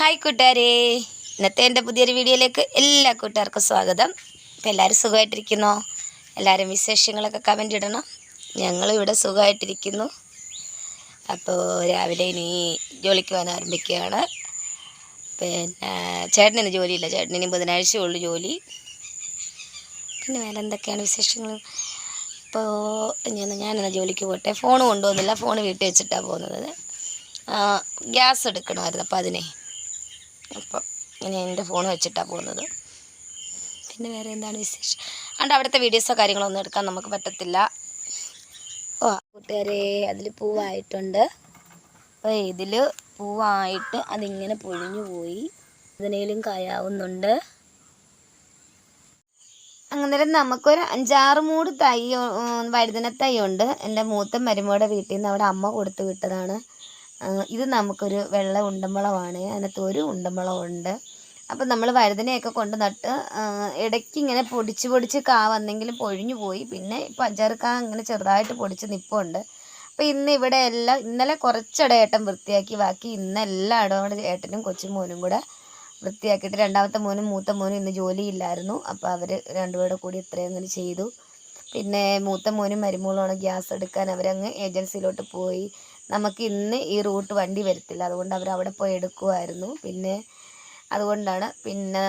Hi കൂട്ടുകാരെ. ഇന്നത്തെ എന്റെ പുതിയൊരു വീഡിയോയിലേക്ക് എല്ലാ കൂട്ടുകാർക്കും സ്വാഗതം. ഇപ്പം എല്ലാവരും സുഖമായിട്ടിരിക്കുന്നോ? എല്ലാവരും വിശേഷങ്ങളൊക്കെ കമന്റ് ഇടണം. ഞങ്ങളിവിടെ സുഖമായിട്ടിരിക്കുന്നു. അപ്പോൾ രാവിലെ ഇനി ജോലിക്ക് പോകാൻ ആരംഭിക്കുകയാണ്. പിന്നെ ചേട്ടനിന് ജോലിയില്ല. ചേട്ടനിന് ബുധനാഴ്ച ഉള്ളു ജോലി. പിന്നെ വേറെ എന്തൊക്കെയാണ് വിശേഷങ്ങൾ? ഇപ്പോൾ ഞാൻ ഞാനെന്നാൽ ജോലിക്ക് പോട്ടെ. ഫോൺ കൊണ്ടുപോകുന്നില്ല. ഫോൺ വീട്ടിൽ വെച്ചിട്ടാണ് പോകുന്നത്. ഗ്യാസ് എടുക്കണമായിരുന്നു. അപ്പോൾ അതിനെ അപ്പം ഞാൻ എന്റെ ഫോൺ വെച്ചിട്ടാണ് പോകുന്നത്. പിന്നെ വേറെ എന്താണ് വിശേഷം? അതുകൊണ്ട് അവിടുത്തെ വീഡിയോസോ കാര്യങ്ങളോ ഒന്നും എടുക്കാൻ നമുക്ക് പറ്റത്തില്ല. ഓ കൂട്ടുകാരെ അതിൽ പൂവായിട്ടുണ്ട്. അപ്പോൾ ഇതിൽ പൂവായിട്ട് അതിങ്ങനെ പൊഴിഞ്ഞു പോയി. അതിനേലും കായാവുന്നുണ്ട്. അങ്ങനെ നമുക്കൊരു അഞ്ചാറ് മൂട് തൈ വഴുതന തൈ ഉണ്ട്. എന്റെ മൂത്ത മരുമോടെ വീട്ടിൽ നിന്ന് അവിടെ അമ്മ കൊടുത്തു വിട്ടതാണ്. ഇത് നമുക്കൊരു വെള്ള ഉണ്ടമ്പളമാണ്. അതിനകത്ത് ഒരു ഉണ്ടമ്പളമുണ്ട് അപ്പം നമ്മൾ വഴുതനയൊക്കെ കൊണ്ട് നട്ട് ഇടയ്ക്ക് ഇങ്ങനെ പൊടിച്ച് പൊടിച്ച് കാ വന്നെങ്കിലും പൊഴിഞ്ഞു പോയി. പിന്നെ ഇപ്പം കാ ഇങ്ങനെ ചെറുതായിട്ട് പൊടിച്ച് നിപ്പുണ്ട്. അപ്പം ഇന്ന് ഇവിടെ എല്ലാം ഇന്നലെ കുറച്ചിടയേട്ടം വൃത്തിയാക്കി. ബാക്കി ഇന്ന് എല്ലാ ഇടവും കൂടെ ഏട്ടനും കൊച്ചുമോനും കൂടെ വൃത്തിയാക്കിയിട്ട് രണ്ടാമത്തെ മോനും മൂത്ത മോനും ഇന്ന് ജോലിയില്ലായിരുന്നു. അപ്പോൾ അവർ രണ്ടുപേരുടെ കൂടി ഇത്രയും അങ്ങനെ ചെയ്തു. പിന്നെ മൂത്ത മോനും മരുമോളുമാണ് ഗ്യാസ് എടുക്കാൻ. അവരങ്ങ് ഏജൻസിയിലോട്ട് പോയി. നമുക്ക് ഇന്ന് ഈ റൂട്ട് വണ്ടി വരത്തില്ല. അതുകൊണ്ട് അവർ അവിടെ പോയി എടുക്കുമായിരുന്നു പിന്നെ അതുകൊണ്ടാണ്. പിന്നെ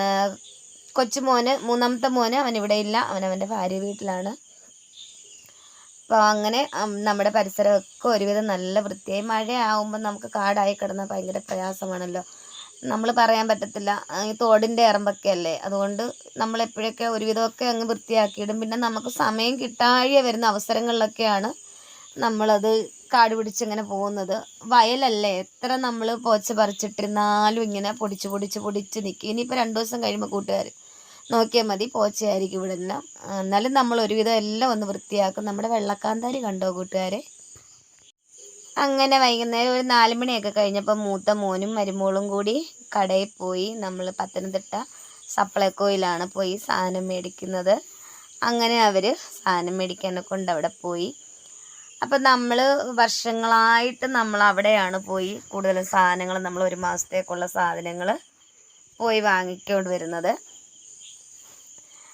കൊച്ചുമോന് മൂന്നാമത്തെ മോന് അവൻ ഇവിടെ ഇല്ല. അവൻ അവന്റെ ഭാര്യ വീട്ടിലാണ്. അപ്പോൾ അങ്ങനെ നമ്മുടെ പരിസരമൊക്കെ ഒരുവിധം നല്ല വൃത്തിയായി. മഴയാവുമ്പോൾ നമുക്ക് കാടായി കിടന്നാൽ ഭയങ്കര പ്രയാസമാണല്ലോ. നമ്മൾ പറയാൻ പറ്റത്തില്ല. ഈ തോടിന്റെ ഇറമ്പൊക്കെ അല്ലേ അതുകൊണ്ട് നമ്മളെപ്പോഴൊക്കെ ഒരുവിധമൊക്കെ അങ്ങ് വൃത്തിയാക്കിയിടും. പിന്നെ നമുക്ക് സമയം കിട്ടാഴിയ വരുന്ന അവസരങ്ങളിലൊക്കെയാണ് നമ്മളത് കാട് പിടിച്ചിങ്ങനെ പോകുന്നത്. വയലല്ലേ? എത്ര നമ്മൾ പോച്ച പറിച്ചിട്ടിരുന്നാലും ഇങ്ങനെ പൊടിച്ച് പൊടിച്ച് പൊടിച്ച് നിൽക്കും ഇനിയിപ്പോൾ രണ്ട് ദിവസം കഴിയുമ്പോൾ കൂട്ടുകാർ നോക്കിയാൽ മതി പോച്ചയായിരിക്കും ഇവിടെ എല്ലാം എന്നാലും നമ്മൾ ഒരുവിധം എല്ലാം ഒന്ന് വൃത്തിയാക്കും. നമ്മുടെ വെള്ളക്കാന്താരി കണ്ടോ കൂട്ടുകാരെ? അങ്ങനെ വൈകുന്നേരം ഒരു നാല് മണിയൊക്കെ കഴിഞ്ഞപ്പോൾ മൂത്ത മോനും മരുമോളും കൂടി കടയിൽ പോയി. നമ്മൾ പത്തനംതിട്ട സപ്ലൈക്കോയിലാണ് പോയി സാധനം മേടിക്കുന്നത്. അങ്ങനെ അവർ സാധനം മേടിക്കാനൊക്കെ കൊണ്ട് അവിടെ പോയി. അപ്പം നമ്മൾ വർഷങ്ങളായിട്ട് നമ്മൾ അവിടെയാണ് പോയി കൂടുതൽ സാധനങ്ങൾ നമ്മൾ ഒരു മാസത്തേക്കുള്ള സാധനങ്ങൾ പോയി വാങ്ങിക്കൊണ്ട് വരുന്നത്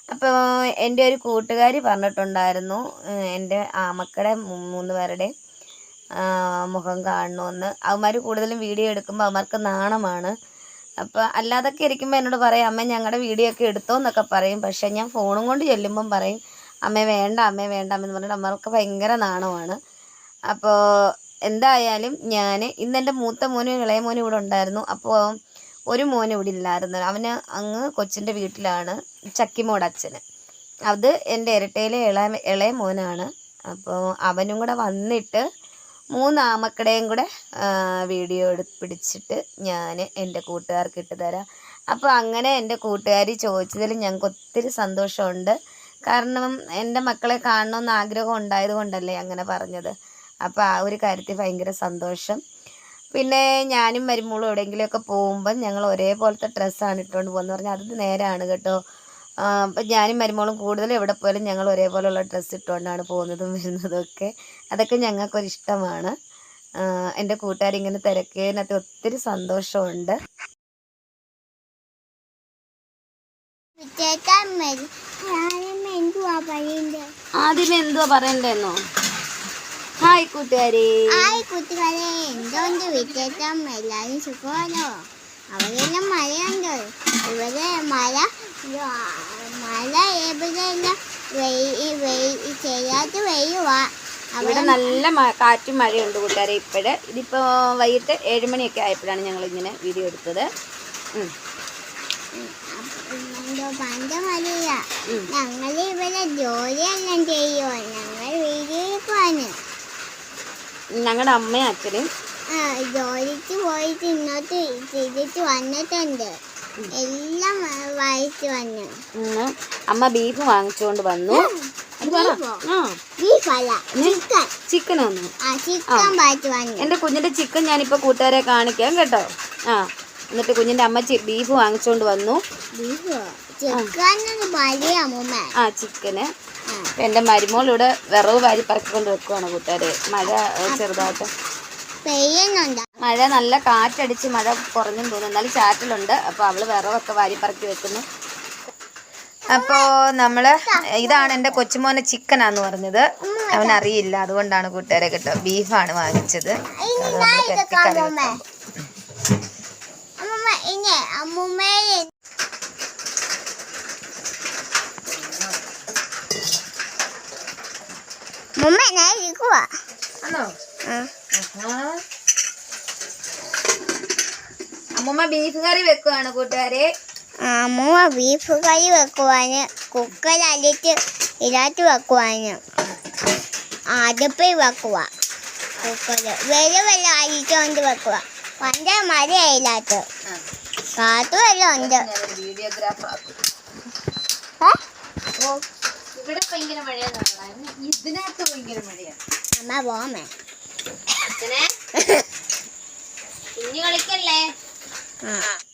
അപ്പോൾ എന്റെ ഒരു കൂട്ടുകാരി പറഞ്ഞിട്ടുണ്ടായിരുന്നു എന്റെ ആമക്കടെ മൂന്ന് പേരുടെയും മുഖം കാണണമെന്ന് അവന്മാർ കൂടുതലും വീഡിയോ എടുക്കുമ്പോൾ അവന്മാർക്ക് നാണമാണ്. അപ്പോൾ അല്ലാതൊക്കെ ഇരിക്കുമ്പോൾ എന്നോട് പറയും അമ്മ ഞങ്ങളുടെ വീഡിയോ ഒക്കെ എടുത്തോ എന്നൊക്കെ പറയും. പക്ഷേ ഞാൻ ഫോണും കൊണ്ട് ചെല്ലുമ്പം പറയും അമ്മ വേണ്ട അമ്മേ വേണ്ട അമ്മ എന്ന് പറഞ്ഞിട്ട് അമ്മയ്ക്ക് ഭയങ്കര നാണമാണ്. അപ്പോൾ എന്തായാലും ഞാൻ ഇന്ന് എന്റെ മൂത്ത മോനും ഇളയ മോനും ഇവിടെ ഉണ്ടായിരുന്നു. അപ്പോൾ ഒരു മോൻ ഇവിടെ ഇല്ലായിരുന്നു. അവന് അങ്ങ് കൊച്ചിന്റെ വീട്ടിലാണ് ചക്കിമോട് അച്ഛന്. അത് എന്റെ ഇരട്ടയിലെ ഇളയ ഇളയ മോനാണ്. അപ്പോൾ അവനും കൂടെ വന്നിട്ട് മൂന്നാമക്കടേയും കൂടെ വീഡിയോ എടു പിടിച്ചിട്ട് ഞാൻ എന്റെ കൂട്ടുകാർക്ക് ഇട്ട് തരാം. അപ്പോൾ അങ്ങനെ എന്റെ കൂട്ടുകാരി ചോദിച്ചതിൽ ഞങ്ങൾക്ക് ഒത്തിരി സന്തോഷമുണ്ട്. കാരണം എന്റെ മക്കളെ കാണണമെന്ന് ആഗ്രഹം ഉണ്ടായത് കൊണ്ടല്ലേ അങ്ങനെ പറഞ്ഞത്. അപ്പോൾ ആ ഒരു കാര്യത്തിൽ ഭയങ്കര സന്തോഷം. പിന്നെ ഞാനും മരുമോളും എവിടെയെങ്കിലുമൊക്കെ പോകുമ്പം ഞങ്ങൾ ഒരേപോലത്തെ ഡ്രസ്സാണ് ഇട്ടുകൊണ്ട് പോകുന്നത്. പറഞ്ഞാൽ അത് നേരാണ് കേട്ടോ. അപ്പം ഞാനും മരുമോളും കൂടുതൽ എവിടെ പോയാലും ഞങ്ങൾ ഒരേപോലെയുള്ള ഡ്രസ്സ് ഇട്ടുകൊണ്ടാണ് പോകുന്നതും വരുന്നതും ഒക്കെ. അതൊക്കെ ഞങ്ങൾക്കൊരിഷ്ടമാണ് എന്റെ കൂട്ടുകാരിങ്ങനെ തിരക്കിയതിനകത്ത് ഒത്തിരി സന്തോഷമുണ്ട്. ഞാനും ആദ്യമേ എന്തുവാ പറയണ്ടെന്നോ? ഹായ് കൂട്ടുകാരി. ഹായ് കൂട്ടുകാരെ. എന്തോണ്ട് വിശേഷം? എല്ലാവരും സുഖമാണോ? അവരെല്ലാം മഴയുണ്ട്? ഇവിടെ മഴ മഴ എവിടെയെല്ലാം വെയി വെയി ചെയ്യാത്ത വെയ്യുവാ ഇവിടെ നല്ല കാറ്റും മഴയുണ്ട് കൂട്ടുകാരെ. ഇപ്പോഴ് ഇതിപ്പോൾ വൈകിട്ട് ഏഴ് മണിയൊക്കെ ആയപ്പോഴാണ് ഞങ്ങൾ ഇങ്ങനെ വീഡിയോ എടുത്തത്. ഉം. എന്തോ പണ്ട് മഴയാ ഞങ്ങൾ ഇവിടെ ജോലിയെല്ലാം ചെയ്യോ ഞങ്ങൾ വീട്ടിൽ പോവാന് ഞങ്ങളുടെ അമ്മയും അച്ഛനും. ജോലിക്ക് പോയിട്ട് ഇങ്ങോട്ട് തിരിച്ച് വന്നിട്ടുണ്ട്. എല്ലാം വായിച്ച് വന്നു. അമ്മ ബീഫ് വാങ്ങിച്ചുകൊണ്ട് വന്നു. ചിക്കൻ വന്നു. ആ ചിക്കൻ ഞാനിപ്പോൾ കൂട്ടുകാരെ കാണിക്കാം കേട്ടോ. ആ എന്നിട്ട് കുഞ്ഞിന്റെ അമ്മ ബീഫ് വാങ്ങിച്ചുകൊണ്ട് വന്നു. ബീഫോ ആ ചിക്കന്. എന്റെ മരുമോൾ ഇവിടെ വിറവ് വാരി പറക്കിക്കൊണ്ട് വെക്കുവാണ് കൂട്ടുകാരെ. മഴ ചെറുതായിട്ട്. പെയ്യുന്നുണ്ട്? മഴ നല്ല കാറ്റടിച്ച് മഴ കുറഞ്ഞും തോന്നുന്നു. എന്നാലും ചാറ്റലുണ്ട്. അപ്പോൾ അവൾ വാരി പറക്കി വെക്കുന്നു. അപ്പോൾ നമ്മൾ ഇതാണ് എന്റെ കൊച്ചുമോനെ ചിക്കനാന്ന് പറഞ്ഞത്. അവൻ അറിയില്ല. അതുകൊണ്ടാണ് കൂട്ടുകാരെ കേട്ടോ. ബീഫാണ് വാങ്ങിച്ചത്. അത് വെക്കും. അമ്മൂമ്മേനെ അമ്മമ്മ ഞാൻ ഇരിക്കുവാ. അമ്മൂമ്മ ബീഫ് കറി വെക്കുവാണ് കൂട്ടുകാരെ അമ്മൂമ്മ ബീഫ് കറി വെക്കുവാന് കുക്കർ അടിച്ച് ഇതിനകത്ത് വെക്കുവാന് അടുപ്പിൽ വെക്കുക കുക്കർ വെള്ളം വെള്ളം അരിച്ചുകൊണ്ട് വെക്കുക പണ്ട് മഴയില്ലാത്ത കാത്തു വെള്ളം ഉണ്ട്. വീഡിയോഗ്രാഫർ ഇവിടെ ഭയങ്കര മഴയാണ് ഇതിനകത്ത് ഭയങ്കര മഴയാണ് അമ്മ പോമേ അച്ഛനെ കുഞ്ഞു കളിക്കല്ലേ?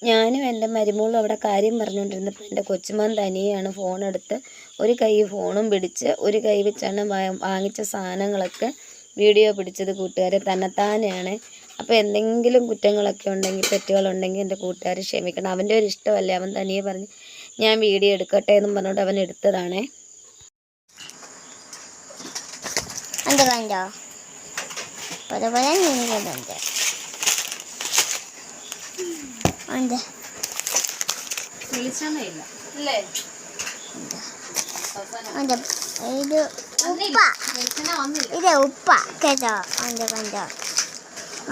ഞാനും എന്റെ മരുമോളും അവിടെ കാര്യം പറഞ്ഞുകൊണ്ടിരുന്നപ്പോൾ എന്റെ കൊച്ചുമാൻ തനിയാണ് ഫോൺ എടുത്ത് ഒരു കൈ ഫോണും പിടിച്ച് ഒരു കൈ വെച്ചാണ് വാങ്ങിച്ച സാധനങ്ങളൊക്കെ വീഡിയോ പിടിച്ചത് കൂട്ടുകാരെ തന്നെത്താനെയാണ്. അപ്പോൾ എന്തെങ്കിലും കുറ്റങ്ങളൊക്കെ ഉണ്ടെങ്കിൽ തെറ്റുകളുണ്ടെങ്കിൽ എന്റെ കൂട്ടുകാർ ക്ഷമിക്കണം. അവന്റെ ഒരു ഇഷ്ടമല്ലേ? അവൻ തനിയെ പറഞ്ഞ് ഞാൻ വീഡിയോ എടുക്കട്ടെ എന്നും പറഞ്ഞുകൊണ്ട് അവൻ എടുത്തതാണേ. എന്ത് കണ്ടോ പല പല bana ഉണ്ട്. bende? Bende. ഉണ്ട്. ഇത് ഉപ്പ. ഇത് കേട്ടോ? ഉണ്ട് കണ്ടോ?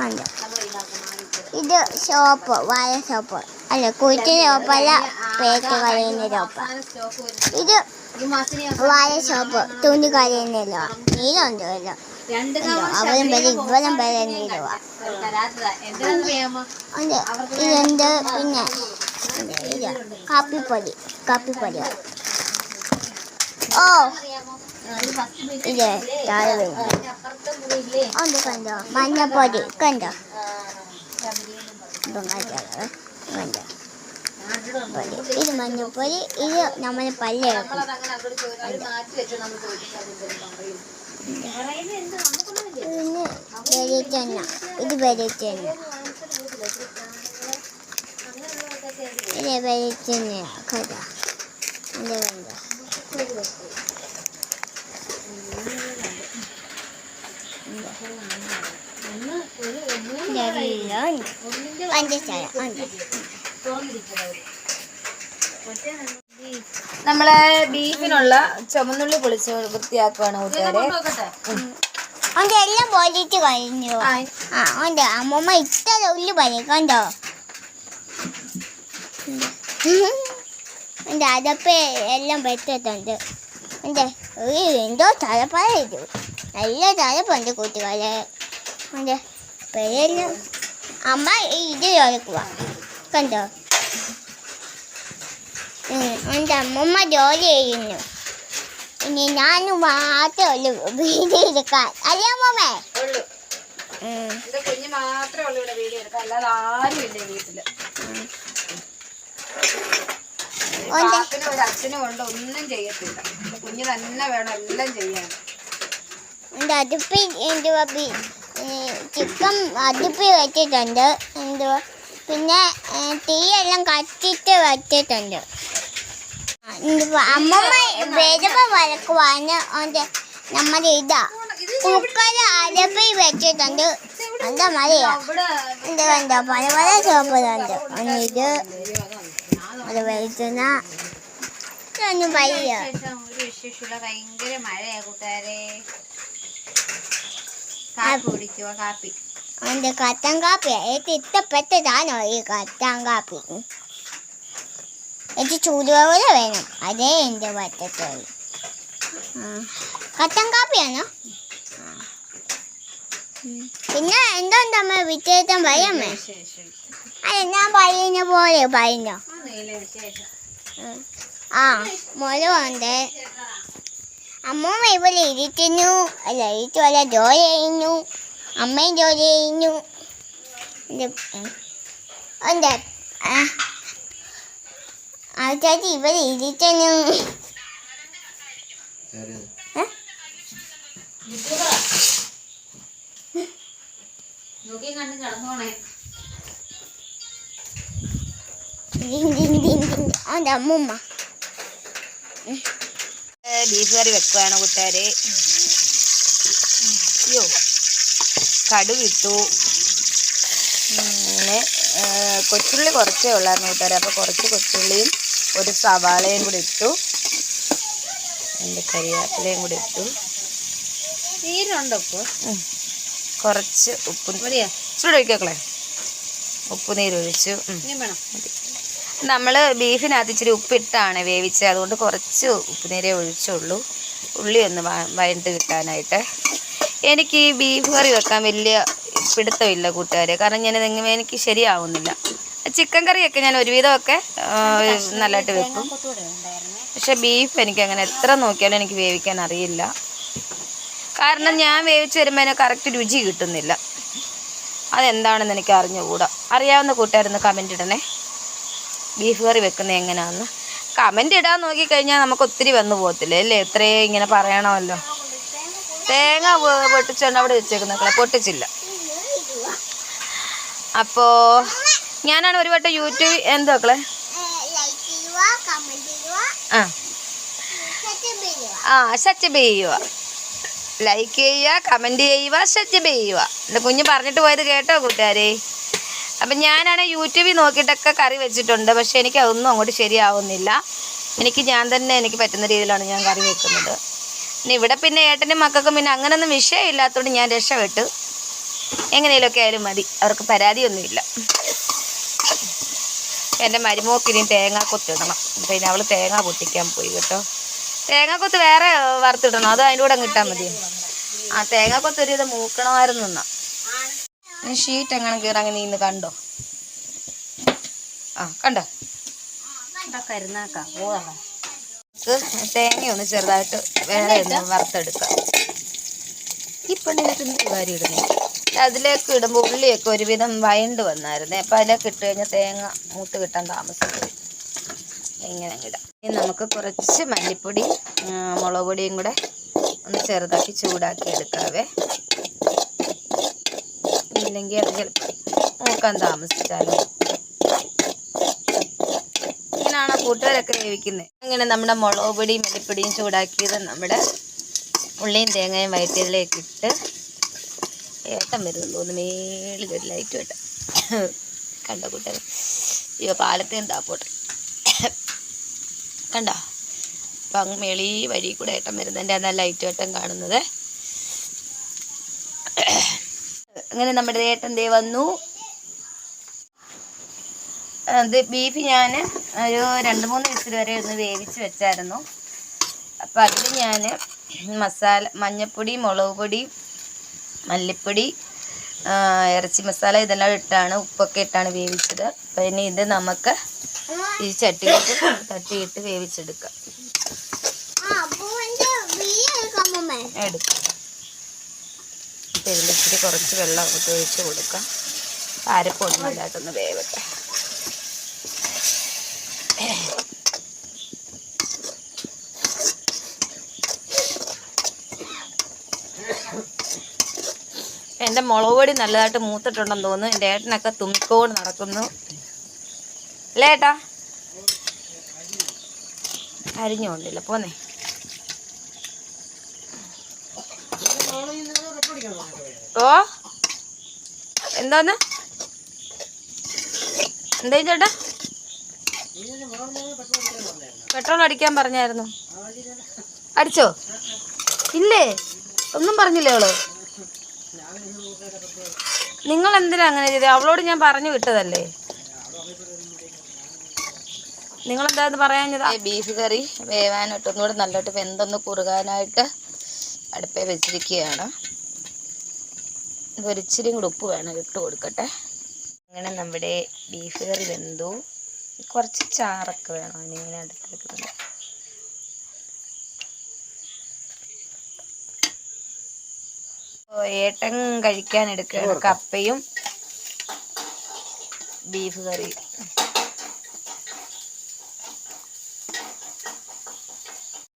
ഉണ്ട്. ഇത് ഷോപ്പ് വാഴ ഷോപ്പ് അല്ല കുറ്റി ഷോപ്പല്ല പേറ്റ് കളയുന്ന ഷോപ്പ് ഇത് വാഴ ഷോപ്പ് തുണി കളയുന്നല്ലോ നീലുണ്ട് വല്ലോ രണ്ട് അവരും പേര് ഇവരും പേര് നീലുവാ. ഇതുണ്ട് പിന്നെ കാപ്പിപ്പൊടി. കാപ്പിപ്പൊടി. ഓ. ഇല്ലേ താഴെ ഉണ്ട് കണ്ടോ? മഞ്ഞപ്പൊടി. കണ്ടോ? കണ്ടോ? പൊടി. ഇത് മഞ്ഞപ്പൊടി. ഇത് നമ്മൾ പിന്നെ വെളിച്ചെണ്ണ ഇത് വെളിച്ചെണ്ണ ഇത് വെളിച്ചെണ്ണ കണ്ടോ ഇതെല്ലാം ഉണ്ട്. പഞ്ചസാര ഉണ്ട് നമ്മളെ ബീഫിനുള്ള ചുമന്നുള്ളി പൊളിച്ച് വൃത്തിയാക്കുവാണ് കൂട്ടുകാരെ. ഉണ്ട് എല്ലാം പൊലിച്ച് കഴിഞ്ഞു. ആ. ഉണ്ട് അമ്മമ്മ ഇത്ര ഉള്ളി പനി കണ്ടോ? ഉണ്ട് എല്ലാം ഉണ്ട് ഒരു എന്തോ തലപ്പറ ഇത്. നല്ല തലപ്പുണ്ട് കൂട്ടുകാരെ. ഉണ്ട് പേരെല്ലാം അമ്മ ഇത് ചോദിക്കുക കണ്ടോ? ഉണ്ട് അമ്മമ്മ ജോലി ചെയ്യുന്നു. ഇനി ഞാൻ മാത്രമേ ഉള്ളൂ വീഡിയോ എടുക്കാൻ. അല്ലേ അമ്മമ്മേ? ഉം. എന്റെ കുഞ്ഞ് മാത്രമേ ഉള്ളൂ ഇവിടെ വീഡിയോ എടുക്കാൻ. അല്ലാതെ ആരും ഇല്ല വീട്ടിൽ. ഒരു പാപ്പനും ഒരു അച്ഛനും കൊണ്ട് ഒന്നും ചെയ്യത്തില്ല. കുഞ്ഞ് തന്നെ വേണം എല്ലാം ചെയ്യാൻ. അടുപ്പി എന്തുവാ ചിക്കൻ അടുപ്പി വെച്ചിട്ടുണ്ട്. എന്തുവാ? പിന്നെ തീയെല്ലാം കത്തിച്ച് വെച്ചിട്ടുണ്ട്. അമ്മമ്മ വരുമ്പോ വരക്കുവാന് ഉണ്ട് നമ്മുടെ ഇതാ. കുക്കർ അടുപ്പി വെച്ചിട്ടുണ്ട്. എന്താ മതിയാ ഇവിടെ എന്ത് കണ്ടോ പല പല ഷോപ്പുകളുണ്ട് ഒന്ന് ഇത് അത് വെളിച്ചെണ്ണ ഇതൊന്നും വയ്യ ശേഷം ഒരു വിശേഷമില്ല ഭയങ്കര മഴയാ കൂട്ടുകാരെ കാപ്പി കുടിക്കുക കാപ്പി അതിന്റെ കട്ടൻ കാപ്പി. എനിക്ക് ഇഷ്ടപ്പെട്ടതാണോ ഈ കട്ടൻ കാപ്പി? എനിക്ക് ചൂടുപോലെ വേണം. അതേ എന്റെ പറ്റത്തുള്ളൂ. കട്ടൻ കാപ്പിയാണോ? പിന്നെ എന്തോ തമ്മ പറയാമേ പറയമ്മേ അല്ല ഞാൻ പറയുന്ന പോലെ പറയുന്നോ? ആ മുളകുണ്ട് അമ്മമ്മ ഇവിടെ ഇരിക്കുന്നു. അല്ല ഇരിച്ചുവല്ല ജോലി ചെയ്യുന്നു. അമ്മയും ജോലി ചെയ്യുന്നു. ഉണ്ട് ചേച്ചി അവന്റെ അമ്മൂമ്മ. ബീഫ് കറി വെക്കുവാണ് കൂട്ടുകാര്. അയ്യോ കടുവിട്ടു പിന്നെ കൊച്ചുള്ളി കുറച്ചേ ഉള്ളായിരുന്നു കൂട്ടുകാരെ. അപ്പോൾ കുറച്ച് കൊച്ചുള്ളിയും ഒരു സവാളയും കൂടി ഇട്ടു. രണ്ട് കരിയാപ്പിലയും കൂടി ഇട്ടു. ഇപ്പോൾ കുറച്ച് ഉപ്പും ചൂട് ഒഴിക്കോക്കളെ ഉപ്പ് നീരൊഴിച്ചു നമ്മൾ ബീഫിനകത്ത് ഇച്ചിരി ഉപ്പിട്ടാണ് വേവിച്ചത്. അതുകൊണ്ട് കുറച്ച് ഉപ്പ് ഉപ്പുനീരേ ഒഴിച്ചുള്ളൂ. ഉള്ളി ഒന്ന് വഴണ്ട് കിട്ടാനായിട്ട്. എനിക്ക് ഈ ബീഫ് കറി വെക്കാൻ വലിയ പിടുത്തമില്ല കൂട്ടുകാരെ. കാരണം ഞാൻ എനിക്ക് ശരിയാവുന്നില്ല. ചിക്കൻ കറിയൊക്കെ ഞാൻ ഒരുവിധമൊക്കെ നല്ലതായിട്ട് വെക്കും. പക്ഷെ ബീഫ് എനിക്ക് അങ്ങനെ എത്ര നോക്കിയാലും എനിക്ക് വേവിക്കാൻ അറിയില്ല. കാരണം ഞാൻ വേവിച്ച് വരുമ്പോൾ അതിന് കറക്റ്റ് രുചി കിട്ടുന്നില്ല. അതെന്താണെന്ന് എനിക്ക് അറിഞ്ഞുകൂടാ. അറിയാവുന്ന കൂട്ടുകാരൊന്ന് കമന്റ് ഇടണേ. ബീഫ് കറി വെക്കുന്നത് എങ്ങനെയാണെന്ന് കമന്റ് ഇടാൻ നോക്കിക്കഴിഞ്ഞാൽ നമുക്ക് ഒത്തിരി വന്നു പോകത്തില്ലേ? അല്ലേ? ഇത്രയും ഇങ്ങനെ പറയണമല്ലോ. തേങ്ങ പൊട്ടിച്ചുകൊണ്ട് അവിടെ വെച്ചേക്കുന്നേക്കളെ പൊട്ടിച്ചില്ല. അപ്പോൾ ഞാനാണ് ഒരു വട്ടം യൂട്യൂബ് എന്താ ലൈക്ക് ചെയ്യുക കമന്റ് ചെയ്യുക ആ ആ സബ്സ്ക്രൈബ് ചെയ്യുക. ലൈക്ക് ചെയ്യുക കമന്റ് ചെയ്യുക സബ്സ്ക്രൈബ് ചെയ്യുക. എന്റെ കുഞ്ഞ് പറഞ്ഞിട്ട് പോയത് കേട്ടോ കൂട്ടുകാരെ. അപ്പം ഞാനാണ് യൂട്യൂബിൽ നോക്കിയിട്ടൊക്കെ കറി വെച്ചിട്ടുണ്ട്. പക്ഷേ എനിക്ക് അതൊന്നും അങ്ങോട്ട് ശരിയാവുന്നില്ല. എനിക്ക് ഞാൻ തന്നെ എനിക്ക് പറ്റുന്ന രീതിയിലാണ് ഞാൻ കറി വെക്കുന്നത്. പിന്നെ ഇവിടെ പിന്നെ ഏട്ടനും മക്കൾക്കും പിന്നെ അങ്ങനൊന്നും വിഷയമില്ലാത്തതുകൊണ്ട് ഞാൻ രക്ഷപ്പെട്ടു. എങ്ങനെയൊക്കെ ആയാലും മതി. അവർക്ക് പരാതിയൊന്നുമില്ല. എന്റെ മരുമോക്കിനിയും തേങ്ങ കൊത്തിടണം പിന്നെ അവൾ തേങ്ങ പൊട്ടിക്കാൻ പോയി കേട്ടോ. തേങ്ങാക്കൊത്ത് വേറെ വറുത്തിടണം. അത് അതിന്റെ കൂടെ കിട്ടാൻ മതി. ആ തേങ്ങാക്കൊത്ത് ഒരു ഇത് മൂക്കണമായിരുന്നു എന്നാ. ഷീറ്റ് എങ്ങനെ കീറാങ്ങി നീ ഇന്ന് കണ്ടോ? ആ കണ്ടോ? കരുന്നാക്കാം നമുക്ക് തേങ്ങ ഒന്ന് ചെറുതായിട്ട് വേറെ ഒന്ന് വറുത്തെടുക്കാം. ഈ പെണ്ണിനൊക്കെ എന്ത് കാര്യം ഇടുന്നു. അതിലേക്ക് ഇടുമ്പോൾ ഉള്ളിയൊക്കെ ഒരുവിധം വയണ്ട് വന്നായിരുന്നു. അപ്പം അതിലേക്ക് ഇട്ട് കഴിഞ്ഞാൽ തേങ്ങ മൂത്ത് കിട്ടാൻ താമസം വരും ഇങ്ങനെ ഇടാം. ഇനി നമുക്ക് കുറച്ച് മല്ലിപ്പൊടി മുളക് പൊടിയും കൂടെ ഒന്ന് ചെറുതാക്കി ചൂടാക്കി എടുക്കാവേ. ഇല്ലെങ്കിൽ അത് ചിലപ്പോൾ മൂക്കാൻ താമസിച്ചാലും. ഇങ്ങനെയാണോ കൂട്ടുകാരൊക്കെ വേവിക്കുന്നത് അങ്ങനെ നമ്മുടെ മുളക് പൊടിയും മല്ലിപ്പൊടിയും ചൂടാക്കിയത് നമ്മുടെ ഉള്ളിയും തേങ്ങയും വയറ്റിയതിലേക്ക് ഇട്ട് ഏട്ടം വരുന്നു ഒന്ന് മേളിൽ ഒരു ലൈറ്റ് വേട്ട. കണ്ടോ കൂട്ടർ അയ്യോ പാലത്തെ എന്താ പോട്ടെ? കണ്ടോ? അപ്പം അങ്ങ് മേളി വഴി കൂടെ ഏട്ടൻ വരുന്നതിന്റെ ആ ലൈറ്റ് വേട്ടം കാണുന്നത്. അങ്ങനെ നമ്മുടെ ഏട്ടൻ ദേ വന്നു. അത് ബീഫ് ഞാൻ ഒരു രണ്ട് മൂന്ന് വിസിൽ വരെ ഒന്ന് വേവിച്ച് വെച്ചായിരുന്നു. അപ്പോൾ അതിൽ ഞാൻ മസാല മഞ്ഞൾപ്പൊടി മുളക് പൊടി മല്ലിപ്പൊടി ഇറച്ചി മസാല ഇതെല്ലാം ഇട്ടാണ് ഉപ്പൊക്കെ ഇട്ടാണ് വേവിച്ചത്. അപ്പം ഇനി ഇത് നമുക്ക് ഈ ചട്ടിയിട്ട് തട്ടിയിട്ട് വേവിച്ചെടുക്കാം. എടുക്കാം. ഇതിന്റെ ഇച്ചിരി കുറച്ച് വെള്ളം ഒക്കെ ഒഴിച്ച് കൊടുക്കാം. അരപ്പൊന്നും ഇല്ലാത്തൊന്ന് വേവട്ടെ. എന്റെ മുളക് പൊടി നല്ലതായിട്ട് മൂത്തിട്ടുണ്ടെന്ന് തോന്നുന്നു. എന്റെ ഏട്ടനൊക്കെ തുമ്മിക്കോട് നടക്കുന്നു. അല്ലേ ഏട്ടാ? അരിഞ്ഞുകൊണ്ടില്ല. പോന്നേ. ഓ? എന്താന്ന്? എന്തേ ചേട്ടാ? പെട്രോൾ അടിക്കാൻ പറഞ്ഞായിരുന്നു. അടിച്ചോ? ഇല്ലേ? ഒന്നും പറഞ്ഞില്ലേ അവൾ? നിങ്ങൾ എന്തിനാ അങ്ങനെ ചെയ്തത് അവളോട് ഞാൻ പറഞ്ഞു വിട്ടതല്ലേ? നിങ്ങൾ എന്താന്ന് പറയാഞ്ഞത് ബീഫ് കറി വേവാനായിട്ട് ഒന്നുകൂടെ നല്ലോട്ട് വെന്തൊന്ന് കുറുകാനായിട്ട് അടുപ്പേ വെച്ചിരിക്കുകയാണ്. ഒരിച്ചിരി കൂടെ ഉപ്പ് വേണം ഇട്ട് കൊടുക്കട്ടെ. അങ്ങനെ നമ്മുടെ ബീഫ് കറി വെന്തു. കുറച്ച് ചാറൊക്കെ വേണം അതിനിങ്ങനെ അടുത്തേക്ക് ഏട്ടൻ കഴിക്കാൻ എടുക്കുക കപ്പയും ബീഫ് കറിയും.